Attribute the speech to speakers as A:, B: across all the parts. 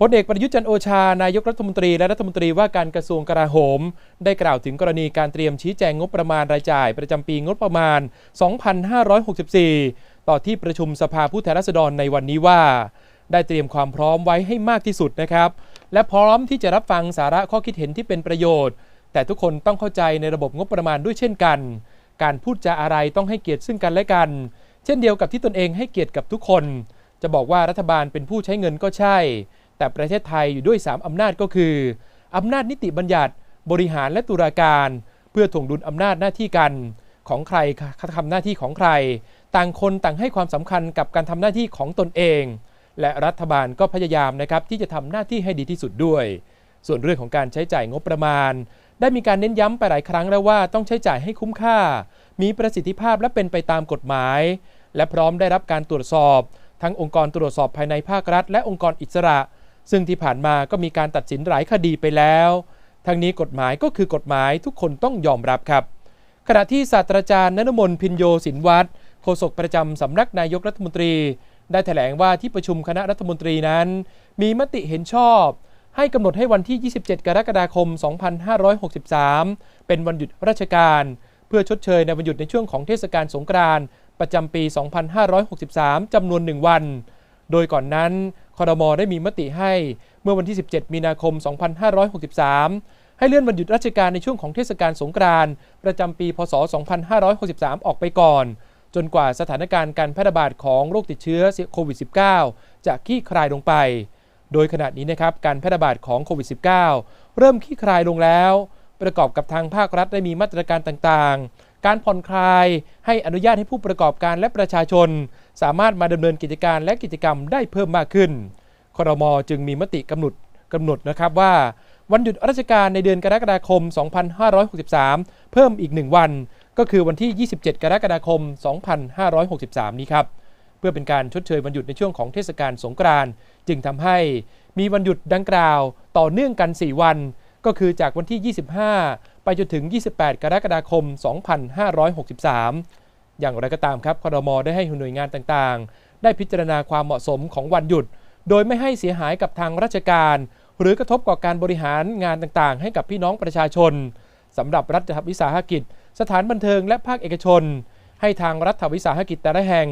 A: พลเอกประยุทธ์จันโอชา นายกรัฐมนตรีและรัฐมนตรีว่าการกระทรวงกลาโหม ได้กล่าวถึงกรณีการเตรียมชี้แจงงบประมาณรายจ่ายประจำปีงบประมาณ 2564 ต่อที่ประชุมสภาผู้แทนราษฎรในวันนี้ว่า ได้เตรียมความพร้อมไว้ให้มากที่สุดนะครับ และพร้อมที่จะรับฟังสาระข้อคิดเห็นที่เป็นประโยชน์ แต่ทุกคนต้องเข้าใจในระบบงบประมาณด้วยเช่นกัน การพูดจาอะไรต้องให้เกียรติซึ่งกันและกัน เช่นเดียวกับที่ตนเองให้เกียรติกับทุกคน จะบอกว่ารัฐบาลเป็นผู้ใช้เงินก็ใช่ แต่ประเทศไทยอยู่ด้วย 3 อำนาจก็คือ อำนาจนิติบัญญัติ บริหารและตุลาการ เพื่อถ่วงดุลอำนาจหน้าที่กัน ของใครทำหน้าที่ของใคร ต่างคนต่างให้ความสำคัญกับการทำหน้าที่ของตนเอง และรัฐบาลก็พยายามนะครับที่จะทำหน้าที่ให้ดีที่สุดด้วย ส่วนเรื่องของการใช้จ่ายงบประมาณ ได้มีการเน้นย้ำไปหลายครั้งแล้วว่าต้องใช้จ่ายให้คุ้มค่า มีประสิทธิภาพและเป็นไปตามกฎหมาย และพร้อมได้รับการตรวจสอบ ทั้งองค์กรตรวจสอบภายในภาครัฐ และองค์กรอิสระ ซึ่งที่ผ่านมาก็มีการตัดสินหลายคดีไปแล้ว ทั้งนี้กฎหมายก็คือกฎหมายทุกคนต้องยอมรับครับ ขณะที่ศาสตราจารย์นนมนพินโยสินวัตรโฆษกประจำสำนักนายกรัฐมนตรี ได้แถลงว่าที่ประชุมคณะรัฐมนตรีนั้น มีมติเห็นชอบ ให้กำหนดให้วันที่ 27 กรกฎาคม 2563 เป็นวันหยุดราชการ เพื่อชดเชยในวันหยุดในช่วงของเทศกาลสงกรานต์ประจำปี 2563 จำนวน 1 วัน โดยก่อนนั้น คอรมอได้มีมติให้เมื่อวันที่ 17 มีนาคม 2563 ให้เลื่อนวันหยุดราชการในช่วงของเทศกาลสงกรานต์ประจำปี พศ 2563 ออกไปก่อน จนกว่าสถานการณ์การแพร่ระบาดของโรคติดเชื้อโควิด -19 จะคลี่คลายลงไป โดยขณะนี้นะครับการแพร่ระบาดของโควิด -19 เริ่มคลี่คลายลงแล้ว ประกอบกับทางภาครัฐได้มีมาตรการต่างๆ การผ่อนคลายให้อนุญาตให้ผู้ประกอบการและประชาชน สามารถมาดำเนินกิจการและกิจกรรมได้เพิ่มมากขึ้นครมจึงมีมติกำหนดกำหนดนะครับว่า วันหยุดราชการในเดือนกรกฎาคม 2563 เพิ่มอีก 1 วัน ก็คือวันที่ 27 กรกฎาคม 2563 นี้ครับเพื่อเป็นการชดเชยวันหยุดในช่วงของเทศกาลสงกรานต์จึงทำให้มีวันหยุดดังกล่าวต่อเนื่องกัน 4 วัน ก็คือจากวันที่ 25 ไปจนถึง 28 กรกฎาคม 2563 อย่างไรก็ตามครับคอรมอได้ให้หน่วยงานต่างๆ ได้พิจารณาความเหมาะสมของวันหยุด โดยไม่ให้เสียหายกับทางราชการ หรือกระทบกับการบริหารงานต่างๆ ให้กับพี่น้องประชาชนสำหรับรัฐวิสาหกิจ สถานบันเทิงและภาคเอกชน ให้ทางรัฐวิสาหกิจแต่ละแห่ง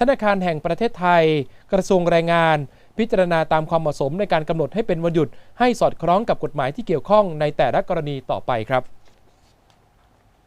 A: ธนาคารแห่งประเทศไทย กระทรวงแรงงาน พิจารณาตามความเหมาะสมในการกำหนดให้เป็นวันหยุด ให้สอดคล้องกับกฎหมายที่เกี่ยวข้องในแต่ละกรณีต่อไปครับ